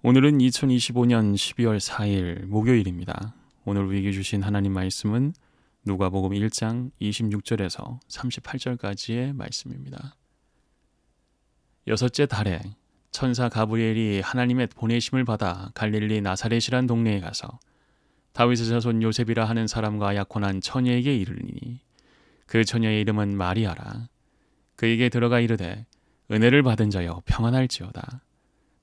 오늘은 2025년 12월 4일 목요일입니다. 오늘 우리에게 주신 하나님 말씀은 누가복음 1장 26절에서 38절까지의 말씀입니다. 여섯째 달에 천사 가브리엘이 하나님의 보내심을 받아 갈릴리 나사렛이란 동네에 가서 다윗의 자손 요셉이라 하는 사람과 약혼한 처녀에게 이르니 그 처녀의 이름은 마리아라 그에게 들어가 이르되 은혜를 받은 자여 평안할지어다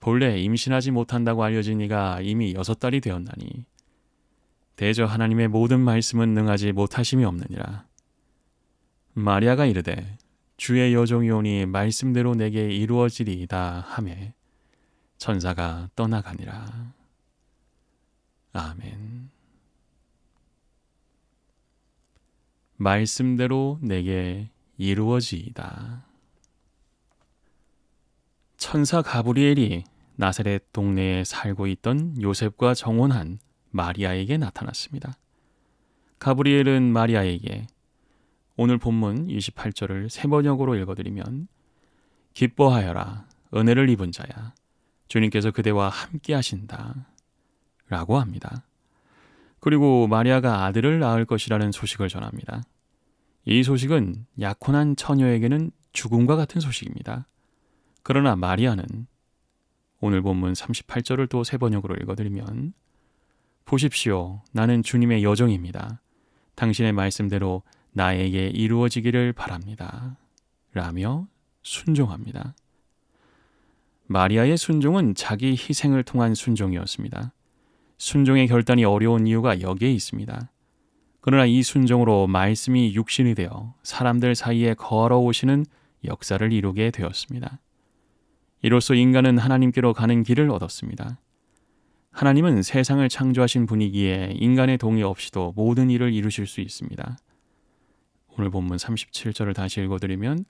본래 임신하지 못한다고 알려진 이가 이미 여섯 달이 되었나니 대저 하나님의 모든 말씀은 능하지 못하심이 없느니라. 마리아가 이르되 주의 여종이 오니 말씀대로 내게 이루어지리이다 하매 천사가 떠나가니라. 아멘. 말씀대로 내게 이루어지이다. 천사 가브리엘이 나사렛 동네에 살고 있던 요셉과 정혼한 마리아에게 나타났습니다. 가브리엘은 마리아에게 오늘 본문 28절을 세 번역으로 읽어드리면 기뻐하여라 은혜를 입은 자야 주님께서 그대와 함께 하신다 라고 합니다. 그리고 마리아가 아들을 낳을 것이라는 소식을 전합니다. 이 소식은 약혼한 처녀에게는 죽음과 같은 소식입니다. 그러나 마리아는 오늘 본문 38절을 또 세 번역으로 읽어드리면 보십시오. 나는 주님의 여정입니다. 당신의 말씀대로 나에게 이루어지기를 바랍니다. 라며 순종합니다. 마리아의 순종은 자기 희생을 통한 순종이었습니다. 순종의 결단이 어려운 이유가 여기에 있습니다. 그러나 이 순종으로 말씀이 육신이 되어 사람들 사이에 걸어오시는 역사를 이루게 되었습니다. 이로써 인간은 하나님께로 가는 길을 얻었습니다. 하나님은 세상을 창조하신 분이기에 인간의 동의 없이도 모든 일을 이루실 수 있습니다. 오늘 본문 37절을 다시 읽어드리면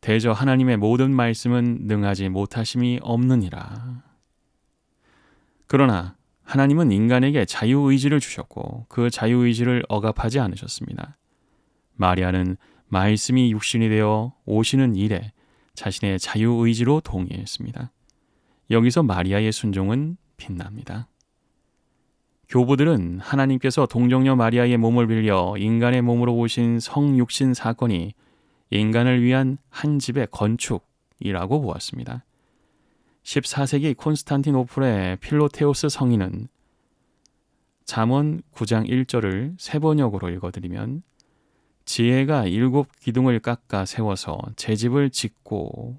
대저 하나님의 모든 말씀은 능하지 못하심이 없느니라. 그러나 하나님은 인간에게 자유의지를 주셨고 그 자유의지를 억압하지 않으셨습니다. 마리아는 말씀이 육신이 되어 오시는 일에 자신의 자유의지로 동의했습니다. 여기서 마리아의 순종은 빛납니다. 교부들은 하나님께서 동정녀 마리아의 몸을 빌려 인간의 몸으로 오신 성육신 사건이 인간을 위한 한 집의 건축이라고 보았습니다. 14세기 콘스탄티노플의 필로테오스 성인은 잠언 9장 1절을 세 번역으로 읽어드리면 지혜가 일곱 기둥을 깎아 세워서 제 집을 짓고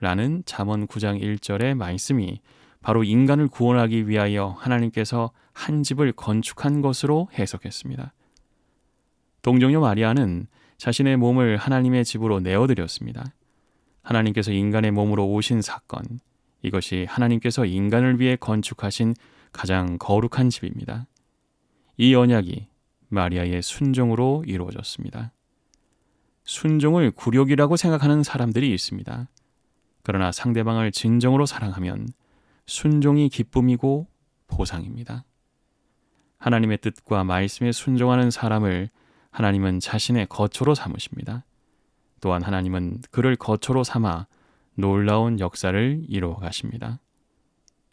라는 잠언 9장 1절의 말씀이 바로 인간을 구원하기 위하여 하나님께서 한 집을 건축한 것으로 해석했습니다. 동정녀 마리아는 자신의 몸을 하나님의 집으로 내어드렸습니다. 하나님께서 인간의 몸으로 오신 사건, 이것이 하나님께서 인간을 위해 건축하신 가장 거룩한 집입니다. 이 언약이 마리아의 순종으로 이루어졌습니다. 순종을 굴욕이라고 생각하는 사람들이 있습니다. 그러나 상대방을 진정으로 사랑하면 순종이 기쁨이고 보상입니다. 하나님의 뜻과 말씀에 순종하는 사람을 하나님은 자신의 거처로 삼으십니다. 또한 하나님은 그를 거처로 삼아 놀라운 역사를 이루어 가십니다.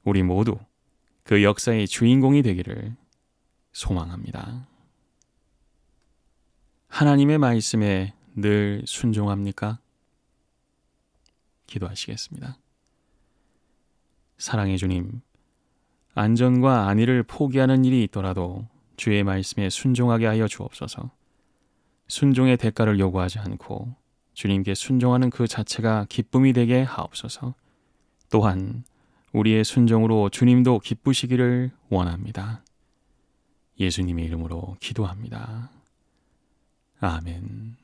우리 모두 그 역사의 주인공이 되기를 소망합니다. 하나님의 말씀에 늘 순종합니까? 기도하시겠습니다. 사랑의 주님, 안전과 안위를 포기하는 일이 있더라도 주의 말씀에 순종하게 하여 주옵소서. 순종의 대가를 요구하지 않고 주님께 순종하는 그 자체가 기쁨이 되게 하옵소서. 또한 우리의 순종으로 주님도 기쁘시기를 원합니다. 예수님의 이름으로 기도합니다. 아멘.